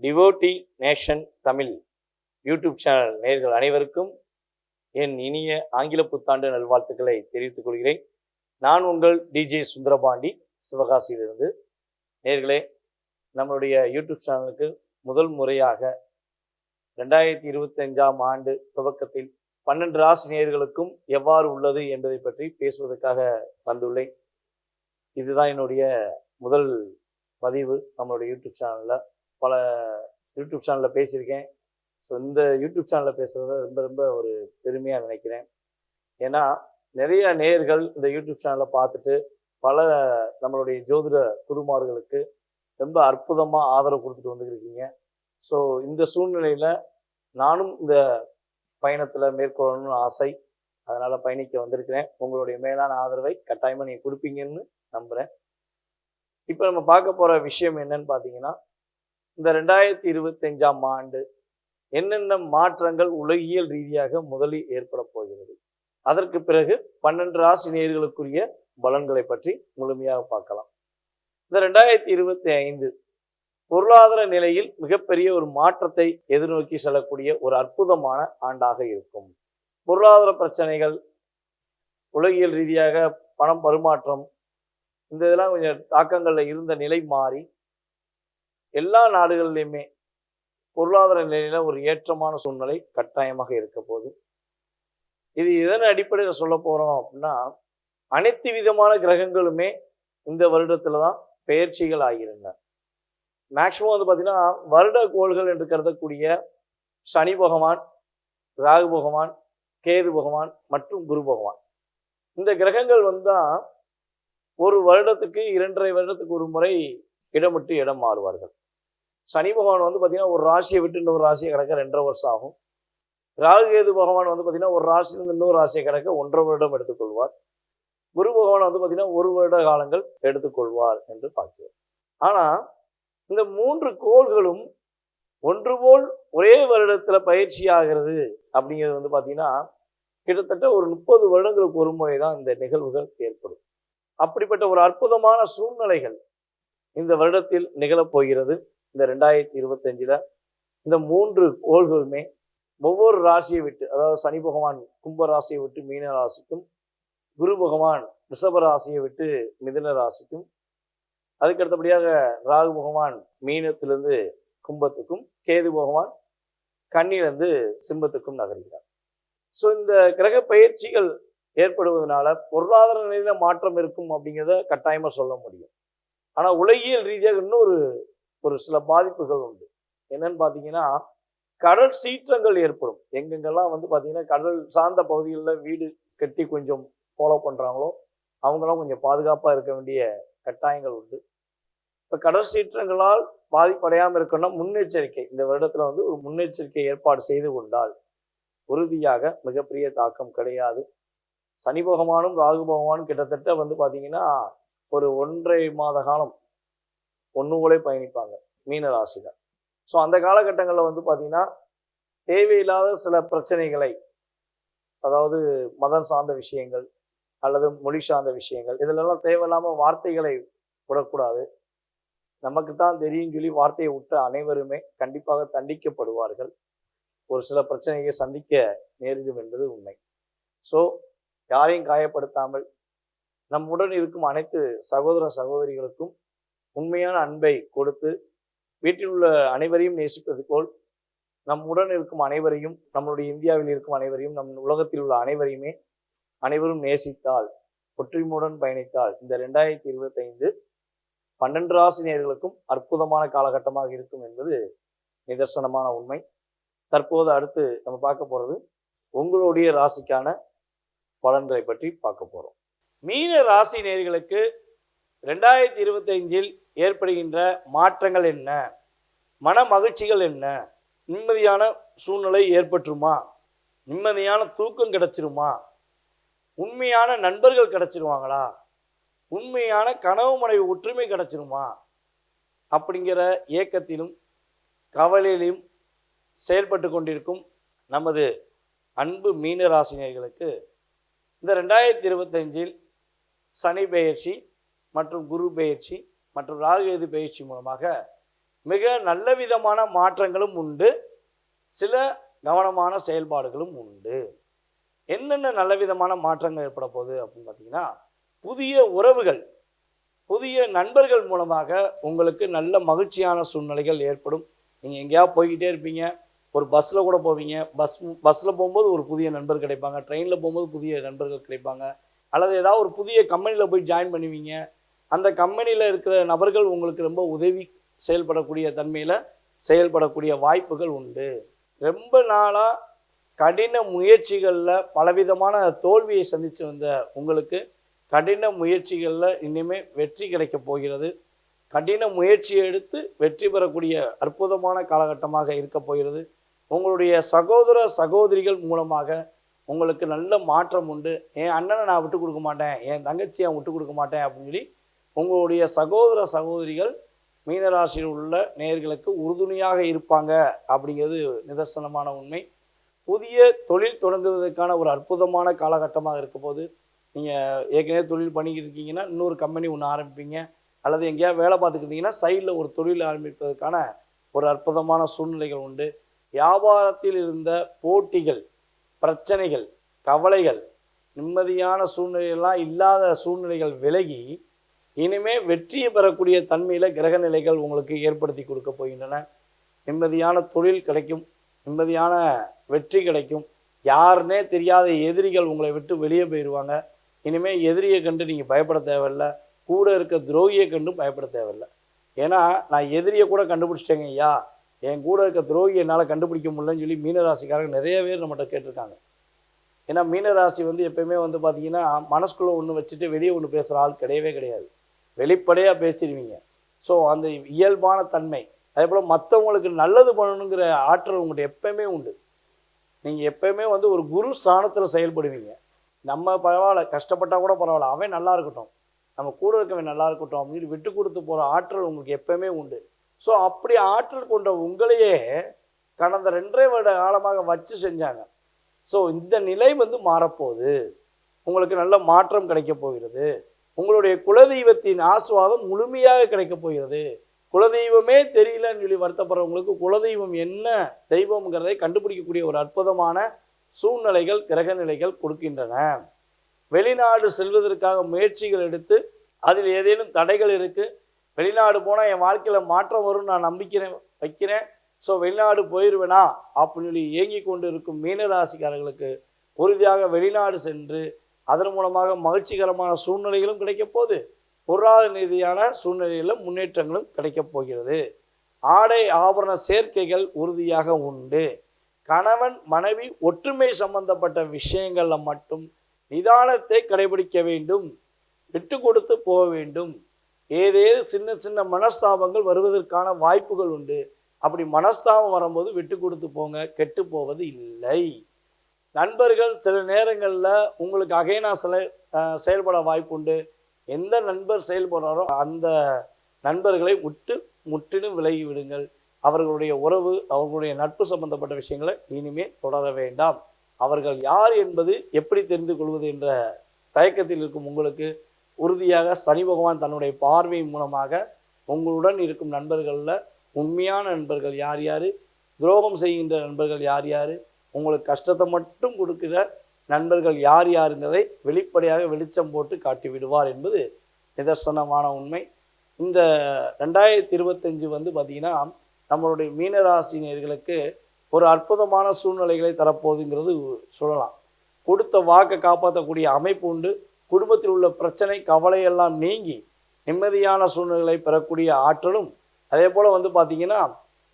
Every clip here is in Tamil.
Devotee nation Tamil YouTube channel நேர்கள் அனைவருக்கும் என் இனிய ஆங்கில புத்தாண்டு நல்வாழ்த்துக்களை தெரிவித்துக் கொள்கிறேன். நான் உங்கள் டிஜே சுந்தரபாண்டி சிவகாசியிலிருந்து. நேர்களே நம்மளுடைய யூடியூப் சேனலுக்கு முதல் முறையாக ரெண்டாயிரத்தி இருபத்தஞ்சாம் ஆண்டு துவக்கத்தில் பன்னெண்டு ஆசிரியர்களுக்கும் எவ்வாறு உள்ளது என்பதை பற்றி பேசுவதற்காக வந்துள்ளேன். இதுதான் என்னுடைய முதல் பதிவு நம்மளுடைய யூடியூப் சேனலில். பல யூடியூப் சேனலில் பேசியிருக்கேன். ஸோ இந்த யூடியூப் சேனலில் பேசுகிறத ரொம்ப ரொம்ப ஒரு பெருமையாக நினைக்கிறேன். ஏன்னா நிறைய நேயர்கள் இந்த யூடியூப் சேனலை பார்த்துட்டு பல நம்மளுடைய ஜோதிட குருமார்களுக்கு ரொம்ப அற்புதமாக ஆதரவு கொடுத்துட்டு வந்துருக்கீங்க ஸோ இந்த சூழ்நிலையில் நானும் இந்த பயணத்தில் மேற்கொள்ளணும்னு ஆசை. அதனால் பயணிக்க வந்திருக்கிறேன். உங்களுடைய மேலான ஆதரவை கட்டாயமாக நீங்கள் கொடுப்பீங்கன்னு நம்புகிறேன் இப்போ நம்ம பார்க்க போகிற விஷயம் என்னன்னு பார்த்தீங்கன்னா இந்த ரெண்டாயிரத்தி இருபத்தஞ்சாம் ஆண்டு என்னென்ன மாற்றங்கள் உலகியல் ரீதியாக முதலில் ஏற்பட போகிறது? அதற்கு பிறகு பன்னெண்டு ராசி நேயர்களுக்குரிய பலன்களை பற்றி முழுமையாக பார்க்கலாம். இந்த ரெண்டாயிரத்தி இருபத்தி ஐந்து பொருளாதார நிலையில் மிகப்பெரிய ஒரு மாற்றத்தை எதிர்நோக்கி செல்லக்கூடிய ஒரு அற்புதமான ஆண்டாக இருக்கும். பொருளாதார பிரச்சனைகள் உலகியல் ரீதியாக பணம் பரிமாற்றம் இந்த இதெல்லாம் கொஞ்சம் தாக்கங்களில் இருந்த நிலை மாறி எல்லா நாடுகள்லையுமே பொருளாதார நிலையில ஒரு ஏற்றமான சூழ்நிலை கட்டாயமாக இருக்க போகுது. இது எதன் அடிப்படையில் சொல்ல போகிறோம் அப்படின்னா அனைத்து விதமான கிரகங்களுமே இந்த வருடத்துல தான் பெயர்ச்சிகள் ஆகியிருந்தன. மேக்சிமம் வந்து பார்த்தீங்கன்னா வருட கோள்கள் என்று கருதக்கூடிய சனி பகவான் ராகு பகவான் கேது பகவான் மற்றும் குரு பகவான். இந்த கிரகங்கள் வந்தால் ஒரு வருடத்துக்கு இரண்டரை வருடத்துக்கு ஒரு முறை இடமிட்டு இடம் மாறுவார்கள். சனி பகவான் வந்து பார்த்தீங்கன்னா ஒரு ராசியை விட்டு இன்னொரு ராசியை கிடக்க ரெண்டரை வருஷம் ஆகும். ராகுகேது பகவான் வந்து பார்த்தீங்கன்னா ஒரு ராசியிலிருந்து இன்னொரு ராசியை கிடக்க ஒன்றரை வருடம் எடுத்துக்கொள்வார். குரு பகவான் வந்து பார்த்தீங்கன்னா ஒரு வருட காலங்கள் எடுத்துக்கொள்வார் என்று பார்க்கிறோம். ஆனால் இந்த மூன்று கோள்களும் ஒன்று போல் ஒரே வருடத்தில் பயிற்சி ஆகிறது அப்படிங்கிறது வந்து பார்த்தீங்கன்னா கிட்டத்தட்ட ஒரு முப்பது வருடங்களுக்கு ஒரு முறை தான் இந்த நிகழ்வுகள் ஏற்படும். அப்படிப்பட்ட ஒரு அற்புதமான சூழ்நிலைகள் இந்த வருடத்தில் நிகழப் போகிறது. இந்த ரெண்டாயிரத்தி இருபத்தஞ்சில் இந்த மூன்று கோள்களுமே ஒவ்வொரு ராசியை விட்டு அதாவது சனி பகவான் கும்ப ராசியை விட்டு மீன ராசிக்கும் குரு பகவான் ரிஷப ராசியை விட்டு மிதுன ராசிக்கும் அதுக்கு அடுத்தபடியாக ராகு பகவான் மீனத்திலிருந்து கும்பத்துக்கும் கேது பகவான் கண்ணிலிருந்து சிம்பத்துக்கும் நகர்கிறார். ஸோ இந்த கிரக பயிற்சிகள் ஏற்படுவதனால பொருளாதார நிலையில மாற்றம் இருக்கும் அப்படிங்கிறத கட்டாயமாக சொல்ல முடியும். ஆனால் உலகியல் ரீதியாக இன்னொரு ஒரு சில பாதிப்புகள் உண்டு. என்னன்னு பார்த்தீங்கன்னா கடல் சீற்றங்கள் ஏற்படும். எங்கெங்கெல்லாம் வந்து பார்த்தீங்கன்னா கடல் சார்ந்த பகுதிகளில் வீடு கட்டி கொஞ்சம் ஃபாலோ பண்ணுறாங்களோ அவங்களாம் கொஞ்சம் பாதுகாப்பாக இருக்க வேண்டிய கட்டாயங்கள் உண்டு. இப்போ கடல் சீற்றங்களால் பாதிப்படையாமல் இருக்கணும்னா முன்னெச்சரிக்கை. இந்த வருடத்தில் வந்து ஒரு முன்னெச்சரிக்கை ஏற்பாடு செய்து கொண்டால் உறுதியாக மிகப்பெரிய தாக்கம் கிடையாது. சனி பகவானும் ராகு பகவானும் கிட்டத்தட்ட வந்து பார்த்தீங்கன்னா ஒரு ஒன்றரை மாத காலம் ஒன்று பயணிப்பாங்க மீன ராசிகள் ஸோ அந்த காலகட்டங்களில் வந்து பார்த்தீங்கன்னா தேவையில்லாத சில பிரச்சனைகளை அதாவது மதம் சார்ந்த விஷயங்கள் அல்லது மொழி சார்ந்த விஷயங்கள் இதிலெல்லாம் தேவையில்லாமல் வார்த்தைகளை விடக்கூடாது. நமக்கு தான் தெரியும் சொல்லி வார்த்தையை விட்ட அனைவருமே கண்டிப்பாக தண்டிக்கப்படுவார்கள். ஒரு சில பிரச்சனையை சந்திக்க நேரிடும் என்பது உண்மை. ஸோ யாரையும் காயப்படுத்தாமல் நம்முடன் இருக்கும் அனைத்து சகோதர சகோதரிகளுக்கும் உண்மையான அன்பை கொடுத்து வீட்டில் உள்ள அனைவரையும் நேசிப்பது போல் நம்முடன் இருக்கும் அனைவரையும் நம்மளுடைய இந்தியாவில் இருக்கும் அனைவரையும் நம் உலகத்தில் உள்ள அனைவரையுமே அனைவரும் நேசித்தால் ஒற்றுமையுடன் பயணித்தால் இந்த ரெண்டாயிரத்தி இருபத்தைந்து பன்னெண்டு ராசினியர்களுக்கும் அற்புதமான காலகட்டமாக இருக்கும் என்பது நிதர்சனமான உண்மை. தற்போது அடுத்து நம்ம பார்க்க போகிறது உங்களுடைய ராசிக்கான பலன்களை பற்றி பார்க்க போகிறோம் மீன ராசி நேர்களுக்கு ரெண்டாயிரத்தி இருபத்தைஞ்சில் ஏற்படுகின்ற மாற்றங்கள் என்ன? மன மகிழ்ச்சிகள் என்ன? நிம்மதியான சூழ்நிலை ஏற்பட்டுருமா? நிம்மதியான தூக்கம் கிடச்சிருமா? உண்மையான நண்பர்கள் கிடைச்சிருவாங்களா? உண்மையான கனவு மனைவி ஒற்றுமை கிடைச்சிருமா? அப்படிங்கிற ஏக்கத்திலும் கவலையிலும் செயல்பட்டு கொண்டிருக்கும் நமது அன்பு மீன ராசினியர்களுக்கு இந்த ரெண்டாயிரத்தி இருபத்தஞ்சில் சனி பெயர்ச்சி மற்றும் குரு பெயர்ச்சி மற்றும் ராகுகேது பயிற்சி மூலமாக மிக நல்ல விதமான மாற்றங்களும் உண்டு. சில கவனமான செயல்பாடுகளும் உண்டு. என்னென்ன நல்ல விதமான மாற்றங்கள் ஏற்பட போகுது அப்படின்னு பார்த்தீங்கன்னா புதிய உறவுகள் புதிய நண்பர்கள் மூலமாக உங்களுக்கு நல்ல மகிழ்ச்சியான சூழ்நிலைகள் ஏற்படும். நீங்கள் எங்கேயாவது போய்கிட்டே இருப்பீங்க ஒரு பஸ்ஸில் கூட போவீங்க பஸ் பஸ்ஸில் போகும்போது ஒரு புதிய நண்பர் கிடைப்பாங்க ட்ரெயினில் போகும்போது புதிய நண்பர்கள் கிடைப்பாங்க அல்லது ஏதாவது ஒரு புதிய கம்பெனியில் போய் ஜாயின் பண்ணுவீங்க அந்த கம்பெனியில் இருக்கிற நபர்கள் உங்களுக்கு ரொம்ப உதவி செயல்படக்கூடிய தன்மையில் செயல்படக்கூடிய வாய்ப்புகள் உண்டு. ரொம்ப நாளாக கடின முயற்சிகளில் பலவிதமான தோல்வியை சந்தித்து வந்த உங்களுக்கு கடின முயற்சிகளில் இனிமேல் வெற்றி கிடைக்கப் போகிறது. கடின முயற்சியை எடுத்து வெற்றி பெறக்கூடிய அற்புதமான காலகட்டமாக இருக்க போகிறது. உங்களுடைய சகோதர சகோதரிகள் மூலமாக உங்களுக்கு நல்ல மாற்றம் உண்டு. என் அண்ணனை நான் விட்டு கொடுக்க மாட்டேன்? என் தங்கச்சியை விட்டு கொடுக்க மாட்டேன்? அப்படின்னு சொல்லி உங்களுடைய சகோதர சகோதரிகள் மீனராசியில் உள்ள நேர்களுக்கு உறுதுணையாக இருப்பாங்க அப்படிங்கிறது நிதர்சனமான உண்மை. புதிய தொழில் தொடங்குவதற்கான ஒரு அற்புதமான காலகட்டமாக இருக்கும் போது நீங்கள் ஏற்கனவே தொழில் பண்ணிக்கிட்டு இருக்கீங்கன்னா இன்னொரு கம்பெனி ஒன்று ஆரம்பிப்பீங்க. அல்லது எங்கேயாவது வேலை பார்த்துக்கிட்டு சைடில் ஒரு தொழில் ஆரம்பிப்பதற்கான ஒரு அற்புதமான சூழ்நிலைகள் உண்டு. வியாபாரத்தில் இருந்த போட்டிகள் பிரச்சனைகள் கவலைகள் நிம்மதியான சூழ்நிலையெல்லாம் இல்லாத சூழ்நிலைகள் விலகி இனிமே வெற்றியை பெறக்கூடிய தன்மையில் கிரக நிலைகள் உங்களுக்கு ஏற்படுத்தி கொடுக்க போகின்றன. நிம்மதியான தொழில் கிடைக்கும். நிம்மதியான வெற்றி கிடைக்கும். யாருன்னே தெரியாத எதிரிகள் உங்களை விட்டு வெளியே போயிடுவாங்க இனிமேல் எதிரியை கண்டு நீங்கள் பயப்பட தேவையில்ல. கூட இருக்க துரோகியை கண்டும் பயப்பட தேவையில்லை. ஏன்னா நான் எதிரியை கூட கண்டுபிடிச்சிட்டேங்க ஐயா. என் கூட இருக்க துரோகி என்னால் கண்டுபிடிக்க முடியலன்னு சொல்லி மீனராசிக்காரங்க நிறைய பேர் நம்மகிட்ட கேட்டிருக்காங்க. ஏன்னா மீனராசி வந்து எப்பயுமே வந்து பார்த்திங்கன்னா மனசுக்குள்ளே ஒன்று வச்சுட்டு வெளியே ஒன்று பேசுகிற ஆள் கிடையவே கிடையாது. வெளிப்படையாக பேசிடுவீங்க. ஸோ அந்த இயல்பான தன்மை அதே போல் மற்றவங்களுக்கு நல்லது பண்ணணுங்கிற ஆற்றல் உங்கள்கிட்ட எப்பயுமே உண்டு. நீங்கள் எப்பயுமே வந்து ஒரு குரு ஸ்தானத்தில் செயல்படுவீங்க. நம்ம பரவாயில்ல கஷ்டப்பட்டால் கூட பரவாயில்ல அவன் நல்லா இருக்கட்டும். நம்ம கூட இருக்கவன் நல்லா இருக்கட்டும் அப்படின்னு விட்டு கொடுத்து போகிற ஆற்றல் உங்களுக்கு எப்பயுமே உண்டு. ஸோ அப்படி ஆற்றல் கொண்ட உங்களையே கடந்த ரெண்டரை வருட காலமாக வச்சு செஞ்சாங்க. ஸோ இந்த நிலை வந்து மாறப்போகுது. உங்களுக்கு நல்ல மாற்றம் கிடைக்க போகிறது. உங்களுடைய குலதெய்வத்தின் ஆசுவாதம் முழுமையாக கிடைக்க போகிறது. குலதெய்வமே தெரியலன்னு சொல்லி வருத்தப்படுறவங்களுக்கு குலதெய்வம் என்ன தெய்வம்ங்கிறதை கண்டுபிடிக்கக்கூடிய ஒரு அற்புதமான சூழ்நிலைகள் கிரக நிலைகள் கொடுக்கின்றன. வெளிநாடு செல்வதற்காக முயற்சிகள் எடுத்து அதில் ஏதேனும் தடைகள் இருக்குது வெளிநாடு போனால் என் வாழ்க்கையில் மாற்றம் வரும் நான் நம்பிக்கிறேன் வைக்கிறேன். ஸோ வெளிநாடு போயிடுவேனா அப்படின்னு சொல்லி ஏங்கி கொண்டு இருக்கும் மீனராசிக்காரர்களுக்கு உறுதியாக வெளிநாடு சென்று அதன் மூலமாக மகிழ்ச்சிகரமான சூழ்நிலைகளும் கிடைக்கப் போகுது. பொருளாதார ரீதியான சூழ்நிலையிலும் முன்னேற்றங்களும் கிடைக்கப் போகிறது. ஆடை ஆபரண சேர்க்கைகள் உறுதியாக உண்டு. கணவன் மனைவி ஒற்றுமை சம்பந்தப்பட்ட விஷயங்களில் மட்டும் நிதானத்தை கடைபிடிக்க வேண்டும். விட்டு கொடுத்து போக வேண்டும். ஏதேது சின்ன சின்ன மனஸ்தாபங்கள் வருவதற்கான வாய்ப்புகள் உண்டு. அப்படி மனஸ்தாபம் வரும்போது விட்டு கொடுத்து போங்க கெட்டு போவது இல்லை. நண்பர்கள் சில நேரங்களில் உங்களுக்கு அகைனா சில செயல்பட வாய்ப்புண்டு. எந்த நண்பர் செயல்படுறாரோ அந்த நண்பர்களை விட்டு முற்றிலும் விலகி விடுங்கள். அவர்களுடைய உறவு அவர்களுடைய நட்பு சம்பந்தப்பட்ட விஷயங்களை இனிமே தொடர வேண்டாம். அவர்கள் யார் என்பது எப்படி தெரிந்து கொள்வது என்ற தயக்கத்தில் இருக்கும் உங்களுக்கு உறுதியாக சனி பகவான் தன்னுடைய பார்வை மூலமாக உங்களுடன் இருக்கும் நண்பர்களில் உண்மையான நண்பர்கள் யார் யார்? துரோகம் செய்கின்ற நண்பர்கள் யார் யார்? உங்களுக்கு கஷ்டத்தை மட்டும் கொடுக்கிற நண்பர்கள் யார் யாருங்கிறதை வெளிப்படையாக வெளிச்சம் போட்டு காட்டி விடுவார் என்பது நிதர்சனமான உண்மை. இந்த ரெண்டாயிரத்தி இருபத்தஞ்சு வந்து பார்த்திங்கன்னா நம்மளுடைய மீனராசினியர்களுக்கு ஒரு அற்புதமான சூழ்நிலைகளை தரப்போகுதுங்கிறது சொல்லலாம். கொடுத்த வாக்கை காப்பாற்றக்கூடிய அமைப்பு உண்டு. குடும்பத்தில் உள்ள பிரச்சனை கவலையெல்லாம் நீங்கி நிம்மதியான சூழ்நிலைகளை பெறக்கூடிய ஆற்றலும் அதே போல் வந்து பார்த்தீங்கன்னா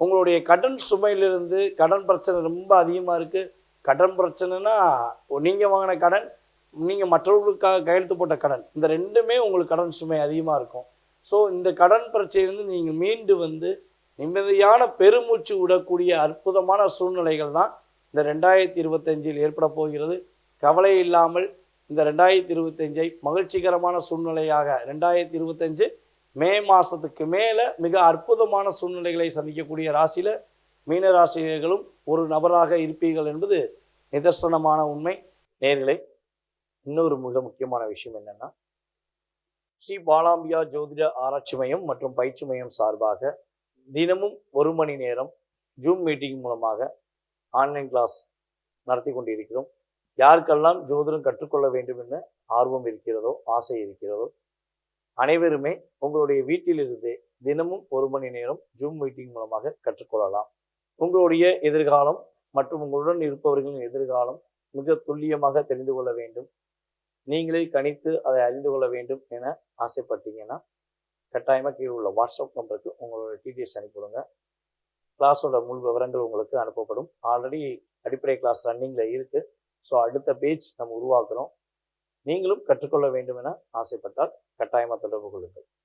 உங்களுடைய கடன் சுமையிலிருந்து கடன் பிரச்சனை ரொம்ப அதிகமாக இருக்குது கடன் பிரச்சனைனா நீங்கள் வாங்கின கடன் நீங்கள் மற்றவர்களுக்காக கையெழுத்து போட்ட கடன் இந்த ரெண்டுமே உங்களுக்கு கடன் சுமை அதிகமாக இருக்கும். ஸோ இந்த கடன் பிரச்சனையிலிருந்து நீங்கள் மீண்டு வந்து நிம்மதியான பெருமூச்சு விடக்கூடிய அற்புதமான சூழ்நிலைகள் தான் இந்த ரெண்டாயிரத்தி இருபத்தஞ்சில் ஏற்பட போகிறது. கவலை இல்லாமல் இந்த ரெண்டாயிரத்தி இருபத்தஞ்சை மகிழ்ச்சிகரமான சூழ்நிலையாக ரெண்டாயிரத்தி இருபத்தஞ்சு மே மாதத்துக்கு மேலே மிக அற்புதமான சூழ்நிலைகளை சந்திக்கக்கூடிய ராசியில் மீன ஒரு நபராக இருப்பீர்கள் என்பது நிதர்சனமான உண்மை. நேர்களை இன்னொரு மிக முக்கியமான விஷயம் என்னன்னா ஸ்ரீ பாலாம்பியா ஜோதிட ஆராய்ச்சி மையம் மற்றும் பயிற்சி மையம் சார்பாக தினமும் ஒரு மணி நேரம் ஜூம் மீட்டிங் மூலமாக ஆன்லைன் கிளாஸ் நடத்தி கொண்டிருக்கிறோம். யாருக்கெல்லாம் ஜோதிடம் கற்றுக்கொள்ள வேண்டும் என ஆர்வம் இருக்கிறதோ ஆசை இருக்கிறதோ அனைவருமே உங்களுடைய வீட்டிலிருந்தே தினமும் ஒரு மணி நேரம் ஜூம் மீட்டிங் மூலமாக கற்றுக்கொள்ளலாம். உங்களுடைய எதிர்காலம் மற்றும் உங்களுடன் இருப்பவர்களின் எதிர்காலம் மிக துல்லியமாக தெரிந்து கொள்ள வேண்டும். நீங்களே கணித்து அதை அறிந்து கொள்ள வேண்டும் என ஆசைப்பட்டீங்கன்னா கட்டாயமாக கீழே உள்ள வாட்ஸ்அப் நம்பருக்கு உங்களோட டீட்டெயில்ஸ் அனுப்பிவிடுங்க கிளாஸோட முழு விவரங்கள் உங்களுக்கு அனுப்பப்படும். ஆல்ரெடி அடிப்படை கிளாஸ் ரன்னிங்கில் இருக்குது ஸோ அடுத்த பேஜ் நம்ம உருவாக்குறோம். நீங்களும் கற்றுக்கொள்ள வேண்டும் என ஆசைப்பட்டால் கட்டாயமாக தொடர்பு கொள்ளுங்கள்.